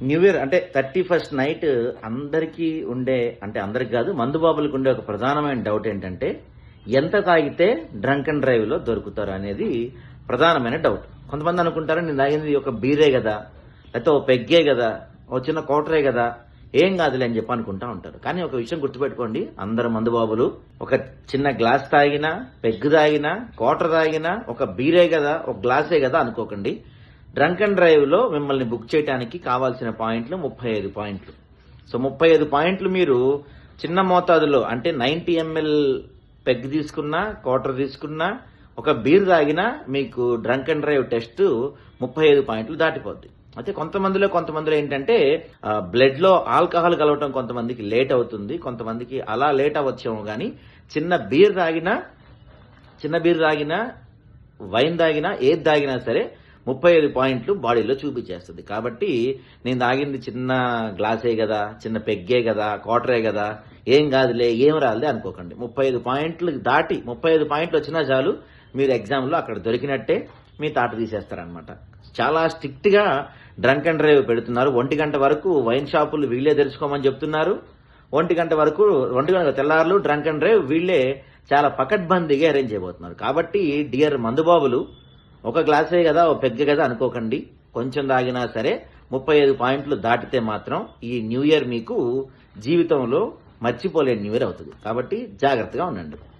New year అంటే thirty first night అందరికీ ఉండే అంటే అందరికి కాదు మందు బాబులకు ఉండే ఒక ప్రధానమైన డౌట్ ఏంటంటే ఎంత తాగితే డ్రంక్ అండ్ డ్రైవ్లో దొరుకుతారు అనేది ప్రధానమైన డౌట్. కొంతమంది అనుకుంటారు నేను తాగింది ఒక బీరే కదా లేకపోతే ఓ పెగ్గే కదా ఓ చిన్న కోటరే కదా ఏం కాదులే అని చెప్పి అనుకుంటా ఉంటారు. కానీ ఒక విషయం గుర్తుపెట్టుకోండి అందరు మందుబాబులు ఒక చిన్న గ్లాస్ తాగినా పెగ్గు తాగినా కోటర్ తాగినా ఒక బీరే కదా ఒక గ్లాసే కదా అనుకోకండి. డ్రంక్ అండ్ డ్రైవ్లో మిమ్మల్ని బుక్ చేయడానికి కావాల్సిన పాయింట్లు ముప్పై ఐదు పాయింట్లు. సో ముప్పై ఐదు పాయింట్లు మీరు చిన్న మోతాదులో అంటే నైంటీ ఎంఎల్ పెగ్ తీసుకున్నా క్వార్టర్ తీసుకున్నా ఒక బీర్ తాగినా మీకు డ్రంక్ అండ్ డ్రైవ్ టెస్ట్ ముప్పై ఐదు పాయింట్లు దాటిపోద్ది. అయితే కొంతమందిలో కొంతమందిలో ఏంటంటే బ్లడ్లో ఆల్కహాల్ కలవటం కొంతమందికి లేట్ అవుతుంది కొంతమందికి అలా లేట్ అవ్వచ్చేమో కానీ చిన్న బీర్ తాగినా చిన్న బీర్ తాగినా వైన్ తాగినా ఏది తాగినా సరే ముప్పై ఐదు పాయింట్లు బాడీలో చూపించేస్తుంది. కాబట్టి నేను తాగింది చిన్న గ్లాసే కదా చిన్న పెగ్గే కదా క్వార్టరే కదా ఏం కాదులే ఏం రాదులే అనుకోకండి. ముప్పై ఐదు పాయింట్లు దాటి ముప్పై ఐదు పాయింట్లు వచ్చినా చాలు మీరు ఎగ్జామ్లో అక్కడ దొరికినట్టే మీ తాట తీసేస్తారనమాట చాలా స్ట్రిక్ట్గా డ్రంక్ అండ్ డ్రైవ్ పెడుతున్నారు. ఒంటి గంట వరకు వైన్ షాపులు వీళ్ళే తెరుచుకోమని చెప్తున్నారు. ఒంటి గంట వరకు ఒంటి గంట తెల్లారులు డ్రంక్ అండ్ డ్రైవ్ వీళ్ళే చాలా పకడ్బందీగా అరేంజ్ చేయబోతున్నారు. కాబట్టి డియర్ మందుబాబులు ఒక గ్లాసే కదా ఒక పెగ్గ కదా అనుకోకండి. కొంచెం తాగినా సరే ముప్పై ఐదు పాయింట్లు దాటితే మాత్రం ఈ న్యూ ఇయర్ మీకు జీవితంలో మర్చిపోలేని న్యూ ఇయర్ అవుతుంది. కాబట్టి జాగ్రత్తగా ఉండండి.